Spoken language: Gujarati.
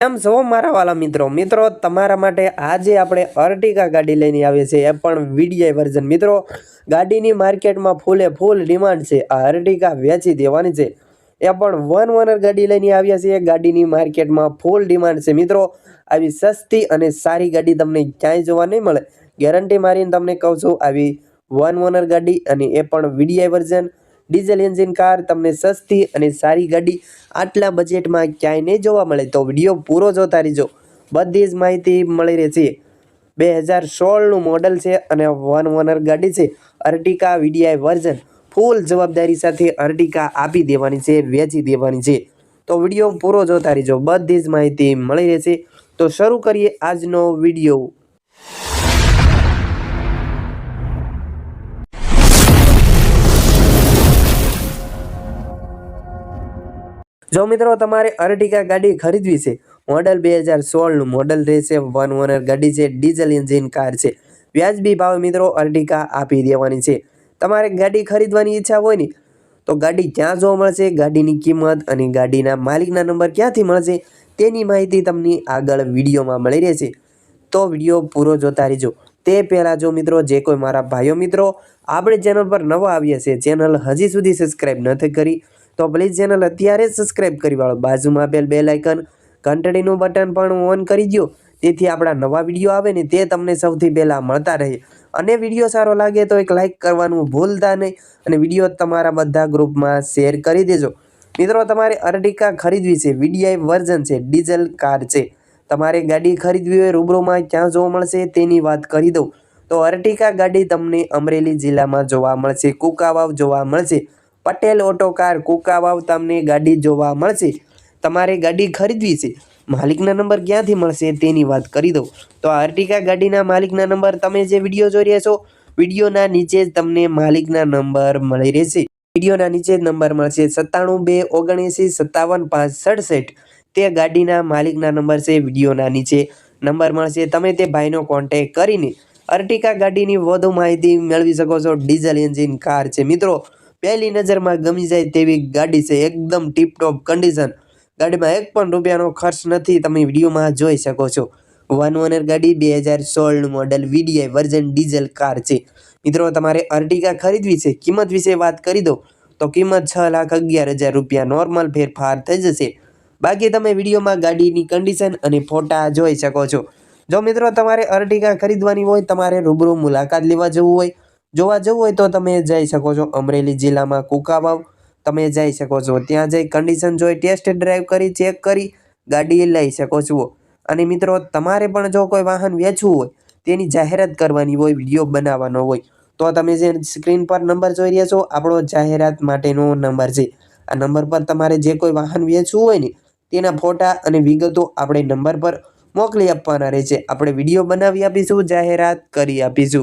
કેમ છો મારા વાલા મિત્રો. મિત્રો, તમારા માટે આજે આપણે અર્ટિકા ગાડી લઈને આવીએ છીએ. એ પણ વીડીઆઈ વર્ઝન મિત્રો, ગાડીની માર્કેટમાં ફૂલે ફૂલ ડિમાન્ડ છે. આ અર્ટિકા વેચી દેવાની છે. એ પણ વન ઓનર ગાડી લઈને આવ્યા છીએ. ગાડીની માર્કેટમાં ફૂલ ડિમાન્ડ છે. મિત્રો, આવી સસ્તી અને સારી ગાડી તમને ક્યાંય જોવા નહીં મળે. ગેરંટી મારીને તમને કહું છું, આવી વન ઓનર ગાડી અને એ પણ VDI version diesel engine car તમને સસ્તી અને સારી ગાડી આટલા બજેટમાં ક્યાંય નહીં જોવા મળે તો વીડિયો પૂરો જોતા રહેજો. બધી જ માહિતી મળી રહે છે બે હજાર સોળનું મોડલ છે અને વન ઓનર ગાડી છે. અર્ટિકા વીડીઆઈ વર્ઝન ફૂલ જવાબદારી સાથે અર્ટિકા આપી દેવાની છે, વેચી દેવાની છે. તો વીડિયો પૂરો જોતા રહેજો. બધી જ માહિતી મળી રહેશે. તો શરૂ કરીએ આજનો વીડિયો. જો મિત્રો તમારે અર્ટિકા ગાડી ખરીદવી છે, મોડલ બે હજાર સોળનું મોડલ રહેશે વન ઓનર ગાડી છે, ડીઝલ એન્જિન કાર છે. વ્યાજબી ભાવે મિત્રો અર્ટિકા આપી દેવાની છે. તમારે ગાડી ખરીદવાની ઈચ્છા હોય ને, તો ગાડી ક્યાં જોવા મળશે, ગાડીની કિંમત અને ગાડીના માલિકના નંબર ક્યાંથી મળશે, તેની માહિતી તમને આગળ વિડીયોમાં મળી રહેશે. તો વીડિયો પૂરો જોતા રહેજો. તે પહેલાં જો મિત્રો, જે કોઈ મારા ભાઈઓ મિત્રો, આપણે ચેનલ પર નવા આવ્યા છે, ચેનલ હજી સુધી સબસ્ક્રાઈબ નથી કરી તો પ્લીઝ ચેનલ અત્યારે સબસ્ક્રાઇબ કરી વાળો. બાજુમાં આપેલ બે લાઇકન ઘંટડીનું બટન પણ ઓન કરી દો તેથી આપણા નવા વીડિયો આવે ને તે તમને સૌથી પહેલાં મળતા રહે. અને વીડિયો સારો લાગે તો એક લાઇક કરવાનું ભૂલતા નહીં. અને વીડિયો તમારા બધા ગ્રુપમાં શેર કરી દેજો. મિત્રો, તમારે અર્ટિકા ખરીદવી છે. વીડીઆઈ વર્ઝન છે. ડીઝલ કાર છે. તમારે ગાડી ખરીદવી હોય, રૂબરૂમાં ક્યાં જોવા મળશે તેની વાત કરી દઉં. તો અર્ટિકા ગાડી તમને અમરેલી જિલ્લામાં જોવા મળશે, કુકાવાવ જોવા મળશે. પટેલ ઓટો કાર કુકાવાવ તમને ગાડી જોવા મળશે. તમારે ગાડી ખરીદવી છે. માલિકના નંબર ક્યાંથી મળશે તેની વાત કરી દઉં. તો આ અર્ટિકા ગાડીના માલિકના નંબર તમે જે વીડિયો જોઈ રહ્યા છો, વિડીયોના નીચે જ તમને માલિકના નંબર મળી રહેશે. વિડીયોના નીચે જ નંબર મળશે સત્તાણું બે ઓગણએંસી સત્તાવન પાંચ સડસઠ. તે ગાડીના માલિકના નંબર છે, વિડીયોના નીચે નંબર મળશે. તમે તે ભાઈનો કોન્ટેક કરીને અર્ટિકા ગાડીની વધુ માહિતી મેળવી શકો છો. ડીઝલ એન્જિન કાર છે. મિત્રો પહેલી નજરમાં ગમી જાય તેવી ગાડી છે. એકદમ ટીપટોપ કન્ડિશન ગાડીમાં એક પણ રૂપિયાનો ખર્ચ નથી. તમે વિડીયોમાં જોઈ શકો છો. વન ઓનર ગાડી, બે હજાર સોળનું model VDI version diesel car છે. મિત્રો, તમારે અર્ટિકા ખરીદવી છે. કિંમત વિશે વાત કરી દો. તો કિંમત છ લાખ અગિયાર હજાર રૂપિયા. નોર્મલ ફેરફાર થઈ જશે. બાકી તમે વિડીયોમાં ગાડીની કન્ડિશન અને ફોટા જોઈ શકો છો. જો મિત્રો, તમારે અર્ટિકા ખરીદવાની હોય, તમારે રૂબરૂ મુલાકાત લેવા જવું હોય જોવા જવું હોય તો તમે જઈ શકો છો અમરેલી જિલ્લામાં કુકાવાવ. તમે જઈ શકો છો. ત્યાં જઈ કન્ડિશન જોઈ ટેસ્ટ ડ્રાઈવ કરી ચેક કરી, ગાડી લઈ શકો છો. અને મિત્રો, તમારે પણ જો કોઈ વાહન વેચવું હોય, તેની જાહેરાત કરવાની હોય, વીડિયો બનાવવાનો હોય, તો તમે જે સ્ક્રીન પર નંબર જોઈ રહ્યા છો, આપણો જાહેરાત માટેનો નંબર છે. આ નંબર પર તમારે જે કોઈ વાહન વેચવું હોય ને, તેના ફોટા અને વિગતો આપણે નંબર પર મોકલી આપવાના રહે છે આપણે વીડિયો બનાવી આપીશું, જાહેરાત કરી આપીશું.